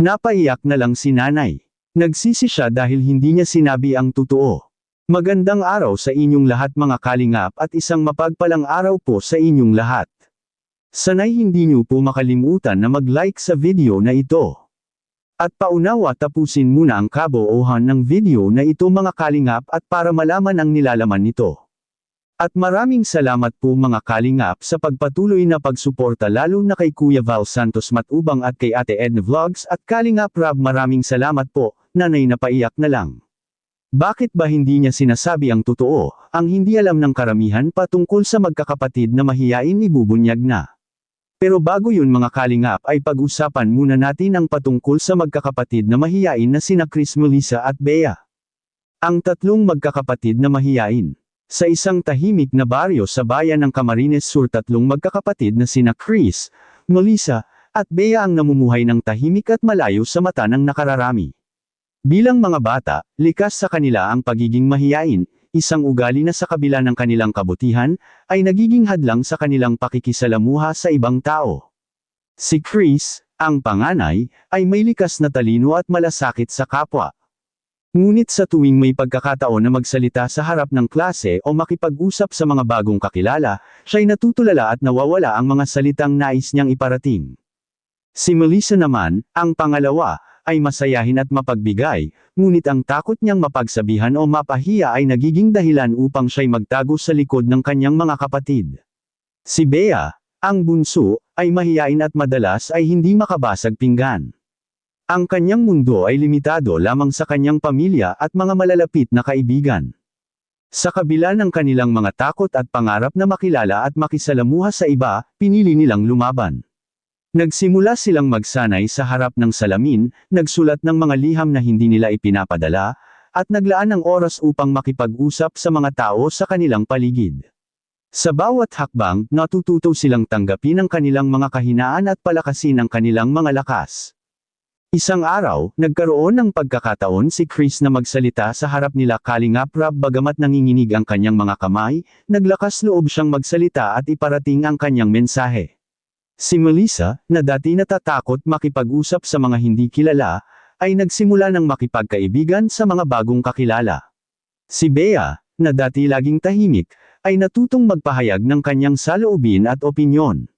Napaiyak na lang si nanay. Nagsisi siya dahil hindi niya sinabi ang totoo. Magandang araw sa inyong lahat mga kalingap at isang mapagpalang araw po sa inyong lahat. Sanay hindi niyo po makalimutan na mag-like sa video na ito. At paunawa tapusin muna ang kaboohan ng video na ito mga kalingap at para malaman ang nilalaman nito. At maraming salamat po mga kalingap sa pagpatuloy na pagsuporta lalo na kay Kuya Val Santos Matubang at kay Ate Edna Vlogs at Kalingap Rab maraming salamat po, nanay na paiyak na lang. Bakit ba hindi niya sinasabi ang totoo, ang hindi alam ng karamihan patungkol sa magkakapatid na mahiyain ibubunyag na? Pero bago yun mga kalingap ay pag-usapan muna natin ang patungkol sa magkakapatid na mahiyain na sina Chris Melissa at Bea. Ang tatlong magkakapatid na mahiyain. Sa isang tahimik na baryo sa bayan ng Camarines Sur tatlong magkakapatid na sina Chris, Melissa, at Bea ang namumuhay ng tahimik at malayo sa mata ng nakararami. Bilang mga bata, likas sa kanila ang pagiging mahiyain, isang ugali na sa kabila ng kanilang kabutihan, ay nagiging hadlang sa kanilang pakikisalamuha sa ibang tao. Si Chris, ang panganay, ay may likas na talino at malasakit sa kapwa. Ngunit sa tuwing may pagkakataon na magsalita sa harap ng klase o makipag-usap sa mga bagong kakilala, siya'y natutulala at nawawala ang mga salitang nais niyang iparating. Si Melissa naman, ang pangalawa, ay masayahin at mapagbigay, ngunit ang takot niyang mapagsabihan o mapahiya ay nagiging dahilan upang siya'y magtago sa likod ng kanyang mga kapatid. Si Bea, ang bunso, ay mahiyain at madalas ay hindi makabasag pinggan. Ang kanyang mundo ay limitado lamang sa kanyang pamilya at mga malalapit na kaibigan. Sa kabila ng kanilang mga takot at pangarap na makilala at makisalamuha sa iba, pinili nilang lumaban. Nagsimula silang magsanay sa harap ng salamin, nagsulat ng mga liham na hindi nila ipinapadala, at naglaan ng oras upang makipag-usap sa mga tao sa kanilang paligid. Sa bawat hakbang, natututo silang tanggapin ang kanilang mga kahinaan at palakasin ang kanilang mga lakas. Isang araw, nagkaroon ng pagkakataon si Chris na magsalita sa harap nila Kalingap Rab bagamat nanginginig ang kanyang mga kamay, naglakas loob siyang magsalita at iparating ang kanyang mensahe. Si Melissa, na dati natatakot makipag-usap sa mga hindi kilala, ay nagsimula ng makipagkaibigan sa mga bagong kakilala. Si Bea, na dati laging tahimik, ay natutong magpahayag ng kanyang saloobin at opinyon.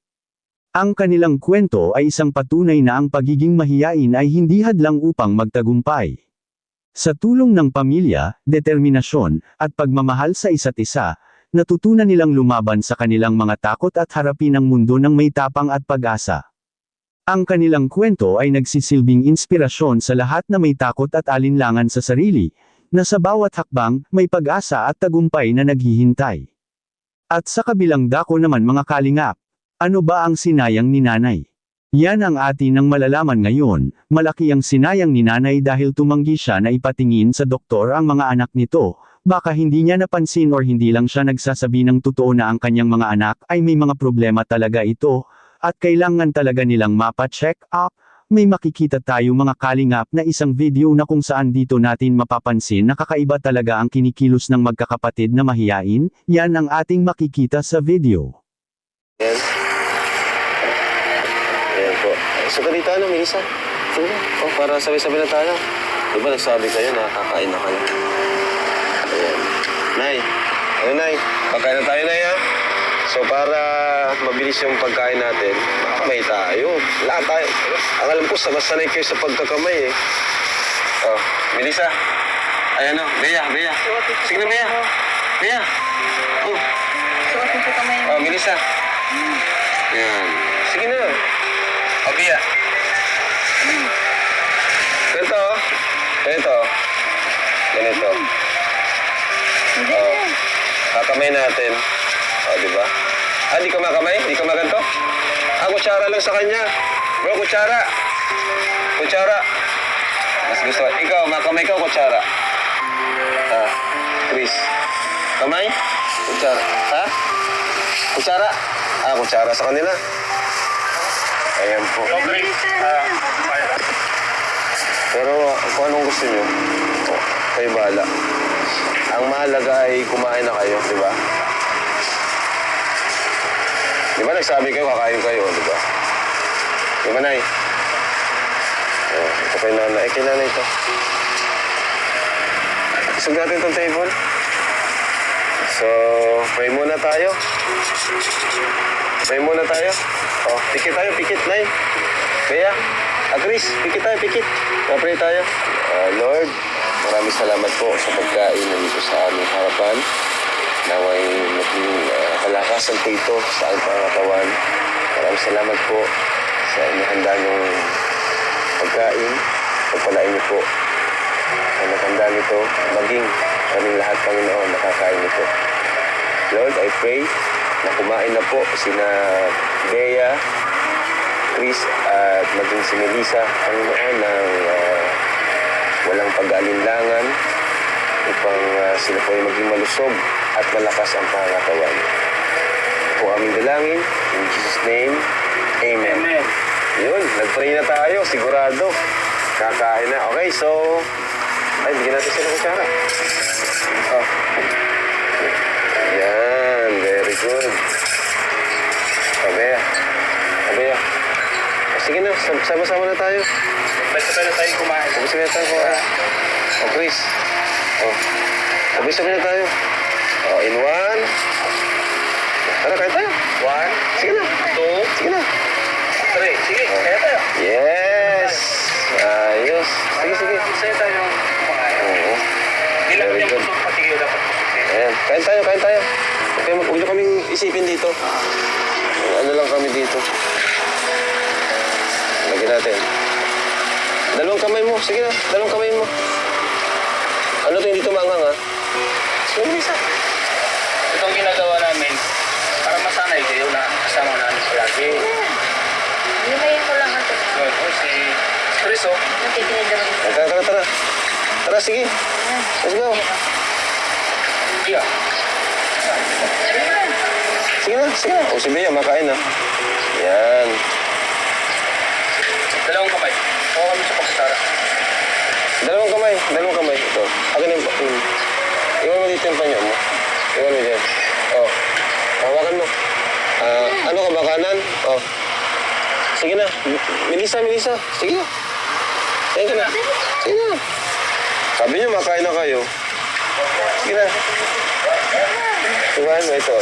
Ang kanilang kwento ay isang patunay na ang pagiging mahiyain ay hindi hadlang upang magtagumpay. Sa tulong ng pamilya, determinasyon, at pagmamahal sa isa't isa, natutunan nilang lumaban sa kanilang mga takot at harapin ang mundo ng may tapang at pag-asa. Ang kanilang kwento ay nagsisilbing inspirasyon sa lahat na may takot at alinlangan sa sarili, na sa bawat hakbang, may pag-asa at tagumpay na naghihintay. At sa kabilang dako naman mga kalingap, ano ba ang sinayang ni nanay? Yan ang atin ang malalaman ngayon, malaki ang sinayang ni nanay dahil tumanggi siya na ipatingin sa doktor ang mga anak nito, baka hindi niya napansin or hindi lang siya nagsasabi ng totoo na ang kanyang mga anak ay may mga problema talaga ito, at kailangan talaga nilang mapa-check up, may makikita tayo mga kalingap na isang video na kung saan dito natin mapapansin na kakaiba talaga ang kinikilos ng magkakapatid na mahiyain, yan ang ating makikita sa video. Yan. Dito ano, Melissa? Sige. Oh, para sabay-sabay na tayo. Di ba nagsabi kayo na kakain na kayo? Ayan. Nay. Ano, Nay? Pagkain na tayo, Nay, ha? So, para mabilis yung pagkain natin, makamay tayo. Lahat tayo. Ang alam ko, sanay kayo sa pagkakamay, eh. Oh, Melissa. Ayan, oh. Bea, Bea. Sige na, Bea. Bea. Oh. Suotin po kamay. Oh, Melissa. Yan. Sige na. O, Bia. Ganito. oh. Ganito. Ganito. Hindi Oh. Kakamay natin. O, di ba? Ah, di ka makamay? Di ka maganto? Ah, kutsara lang sa kanya. Bro, kutsara. Kutsara. Mas gusto. Ikaw, makamay ka o kutsara? Ah, Chris. Kamay? Kutsara. Ha? Kutsara? Ah, kutsara sa kanila. Ayan po. Ah, pero kung anong gusto nyo, oh, kayo bahala. Ang mahalaga ay kumain na kayo, di ba? Di ba nagsabi kayo, kakain kayo, di ba? Di ba, Nay? Oh. kay nanay. Eh, kay nanay ito. Isog natin itong table. So, pray muna tayo. Pray muna tayo. Oh, pikit tayo, pikit, Nay. Ah, Chris, pikit tayo, pikit. Pray tayo. Ah, Lord, maraming salamat po sa pagkain na dito sa aming harapan. Naway maging ah, kalakasan po ito sa aming pangatawan. Maraming salamat po sa inihanda niyong pagkain. Pagpalain niyo po sa nakanda nito, maging kaming lahat, Panginoon, nakakain nito. Lord, I pray na kumain na po sina Bea, Chris, at maging si Melissa, Panginoon, ng ah, walang pag-alinlangan upang ah, sila po ay maging malusog at malakas ang pangatawan. Po aming dalangin, in Jesus' name, Amen. Amen. Yun, nag-pray na tayo, sigurado. Kakain na. Okay, so... Ay, bigyan natin sila ng kutsara. Oh. Yan, very good. Abea. Oh, sige na, sam- sama-sama na tayo. Basta na tayo kumain. Sabay-sabay na tayo kumain. Oh, Chris. Oh. Sabay-sabay na tayo. Oh, in one. Tara, kain tayo. One, Sige na. two, Sige na. three. Sige, kaya tayo. Yes! Ayos. Sige, sige. Masaya tayo kumain. Oo. Hindi lang Very yung good. gusto pati yun dapat. Ayan. Kain tayo, kain tayo. Okay, huwag niyo kaming isipin dito. Ano lang kami dito. Lagyan natin. Dalawang kamay mo. Sige na, dalawang kamay mo. Ano to, hindi to maanghang ha? Sige, isa. Itong ginagawa namin, para masanay kayo na kasama namin palagi. Limayin ko lang ito. No, oh, si Chris, oh. Nagtitinidor ko. Tara, tara, tara. Tara, sige. Let's go. Yeah. Sige na, sige na. O, si Bea, makain na. Yan. Dalawang kamay. Oo kami sa pagsasara. Dalawang kamay, dalawang kamay. Ito. Akin yung, yung iwan mo dito yung panyo mo. Iwan mo dyan. Oh. Hawakan mo. Ah, ano ka ba, kanan? Oh. Sige na. Melissa, Melissa. Sige na. Sige ka na. Sige na. Sabi niyo, makain na kayo. Sige na. Iwan mo ito.